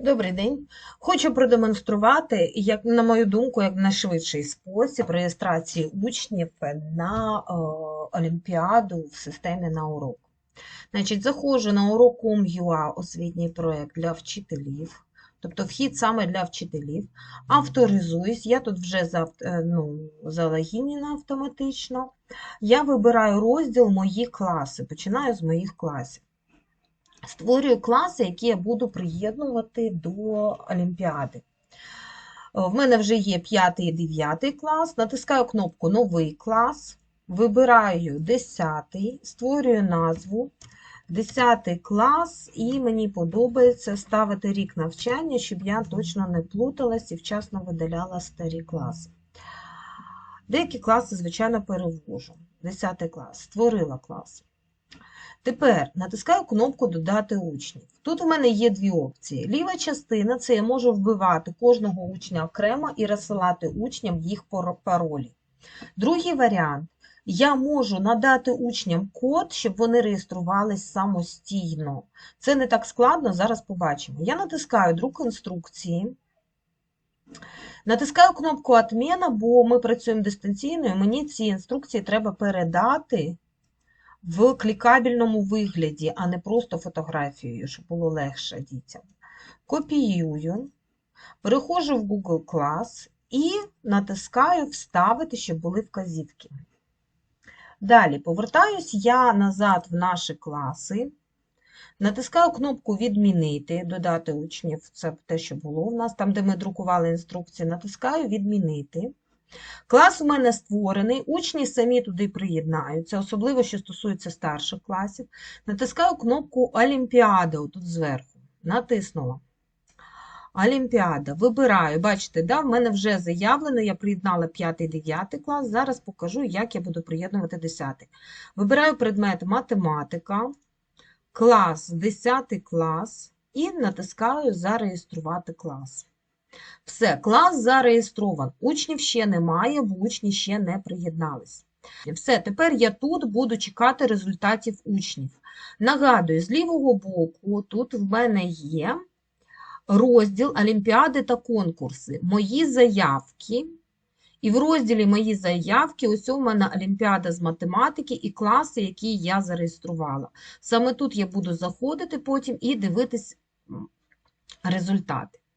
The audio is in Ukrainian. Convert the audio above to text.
Добрий день. Хочу продемонструвати, як, на мою думку, як найшвидший спосіб реєстрації учнів на е, Олімпіаду в системі на урок. Значить, заходжу на урок.com.ua освітній проєкт для вчителів, тобто вхід саме для вчителів. Авторизуюсь, я тут вже за, е, ну, залогінена автоматично. Я вибираю розділ Мої класи. Починаю з моїх класів. Створюю класи, які я буду приєднувати до Олімпіади. Е, В мене вже є 5 і 9 клас. Натискаю кнопку Новий клас, вибираю 10, створюю назву. 10 клас, і мені подобається ставити рік навчання, щоб я точно не плуталась і вчасно видаляла старі класи. Деякі класи, звичайно, перевожу. 10 клас, створила клас. Тепер натискаю кнопку Додати учнів. Тут у мене є дві опції. Ліва частина це я можу вбивати кожного учня окремо і розсилати учням їх паролі. Другий варіант я можу надати учням код, щоб вони реєструвались самостійно. Це не так складно, зараз побачимо. Я натискаю друк інструкції. Натискаю кнопку Отмена, бо ми працюємо дистанційно, і мені ці інструкції треба передати в клікабельному вигляді, а не просто фотографією, щоб було легше дітям. Копіюю, переходжу в Google Class і натискаю Вставити, щоб були вказівки. Далі повертаюсь я назад в наші класи. Натискаю кнопку Відмінити, додати учнів, це те, що було у нас, там, де ми друкували інструкції, натискаю Відмінити. Клас у мене створений, учні самі туди приєднаються, особливо, що стосується старших класів. Натискаю кнопку Олімпіада тут зверху. Натиснула. Олімпіада. Вибираю. Бачите, да, в мене вже заявлено, я приєднала 5-9 клас. Зараз покажу, як я буду приєднувати 10. Вибираю предмет математика, клас 10 клас і натискаю Зареєструвати клас. Все, клас зареєстрован. Учнів ще немає, бо учні ще не приєднались. Все, тепер я тут буду чекати результатів учнів. Нагадую, з лівого боку тут в мене є розділ Олімпіади та конкурси. Мої заявки. І в розділі Мої заявки ось у мене Олімпіада з математики і класи, які я зареєструвала. Саме тут я буду заходити потім і дивитись результати.